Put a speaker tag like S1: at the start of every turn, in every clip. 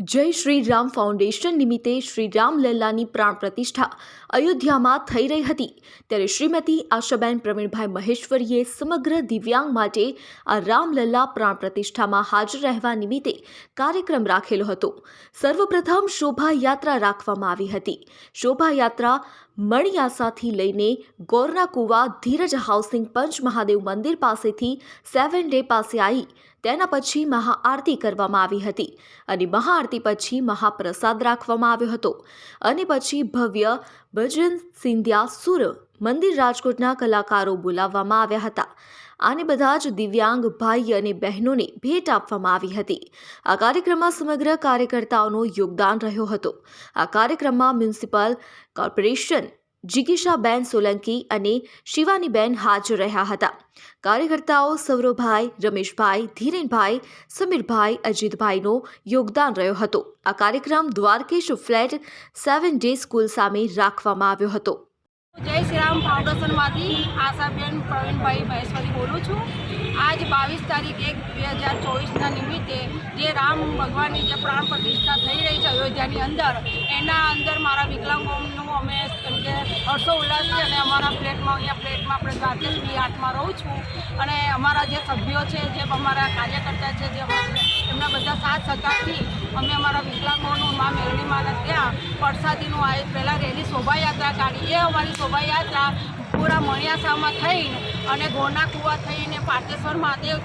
S1: જય શ્રી રામ ફાઉન્ડેશન નિમિત્તે શ્રી રામલલ્લાની પ્રાણ પ્રતિષ્ઠા અયોધ્યામાં થઈ રહી હતી. ત્યારે શ્રીમતી આશાબેન પ્રવીણભાઈ મહેશ્વરીએ સમગ્ર દિવ્યાંગ માટે આ રામલલ્લા પ્રાણ પ્રતિષ્ઠામાં હાજર રહેવા નિમિત્તે કાર્યક્રમ રાખેલો હતો. સર્વપ્રથમ શોભાયાત્રા રાખવામાં આવી હતી. શોભાયાત્રા મણિયાસાથી લઈને ગોરના કુવા ધીરજ હાઉસિંગ પંચ મહાદેવ મંદિર પાસેથી સેવન ડે પાસે આવી તેના પછી મહાઆરતી કરવામાં આવી હતી અને મહાઆરતી પછી મહાપ્રસાદ રાખવામાં આવ્યો હતો. અને પછી ભવ્ય ભજન સિંધ્યા સુર મંદિર રાજકોટના કલાકારો બોલાવવામાં આવ્યા હતા. આને બધા જ દિવ્યાંગ ભાઈ અને બહેનોને ભેટ આપવામાં આવી હતી. આ કાર્યક્રમમાં સમગ્ર કાર્યકર્તાઓનો યોગદાન રહ્યો હતો. આ કાર્યક્રમમાં મ્યુનિસિપલ કોર્પોરેશન જિગીશાબેન સોલંકી અને શિવાનીબેન હાજર રહ્યા હતા. કાર્યકર્તાઓ સૌરવભાઈ રમેશભાઈ, ધીરેનભાઈ, સમીરભાઈ, અજીતભાઈનો યોગદાન રહ્યો હતો. આ કાર્યક્રમ Dwarkesh flat seven day school સામે રાખવામાં આવ્યો હતો.
S2: જય શ્રી રામ ફાઉન્ડેશનમાંથી આશાબેન પ્રવીણભાઈ મહેશ્વરી બોલું છું. આજ બાવીસ તારીખ એક બે હજાર ચોવીસના નિમિત્તે જે રામ ભગવાનની જે પ્રાણ પ્રતિષ્ઠા થઈ રહી છે અયોધ્યાની અંદર, એના અંદર મારા વિકલાંગોનું અમે કેમ કે હર્ષો અને અમારા ફ્લેટમાં અહીંયા ફ્લેટમાં આપણે દ્વારકેશ બી આઠમાં રહું છું. અને અમારા જે સભ્યો છે, જે અમારા કાર્યકર્તા છે, જે એમના બધા સાથ સહકારથી અમે અમારા વિકલાંગોનું મા મેળવી માને ત્યાં પરસાદીનું આ પહેલાં રેલી શોભાયાત્રા કાઢી. એ અમારી શોભાયાત્રા પૂરા મણિયાસામાં થઈને અને ગોના કુવા થઈને પાટેશ્વર મહાદેવ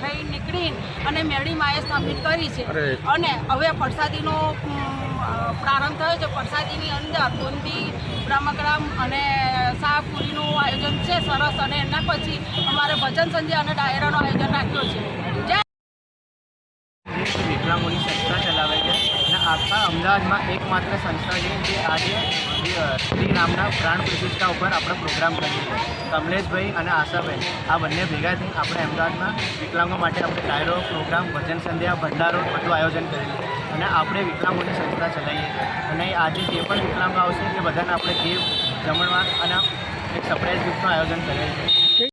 S2: થઈ નીકળીને અને મેળી માએ સ્થાપિત કરી છે. અને હવે પરસાદીનો પ્રારંભ થયો છે. પરસાદીની અંદર બુંદી બ્રહ્મગ્રામ અને શાહપુરીનું આયોજન છે. સરસ. અને એના પછી અમારે ભજન સંધ્યા અને ડાયરાનું આયોજન રાખ્યું છે. જય
S3: વિકલાંગોની સંસ્થા આખા અમદાવાદમાં એકમાત્ર સંસ્થા છે જે આજે શ્રી નામના પ્રાણ પ્રતિષ્ઠા ઉપર આપણે પ્રોગ્રામ કરીએ છીએ કમલેશભાઈ અને આશાબેન, આ બંને ભેગા થઈ આપણે અમદાવાદમાં વિકલાંગો માટે આપણે ડાયરો પ્રોગ્રામ, ભજન સંધ્યા, ભંડારો બધું આયોજન કરેલું છે. અને આપણે વિકલાંગોની સંસ્થા ચલાવીએ અને આજે જે પણ વિકલાંગો આવશે એ બધાને આપણે ગીફ જમણવાર અને એક સરપ્રાઈઝ ગિફ્ટનું આયોજન કરેલ છે.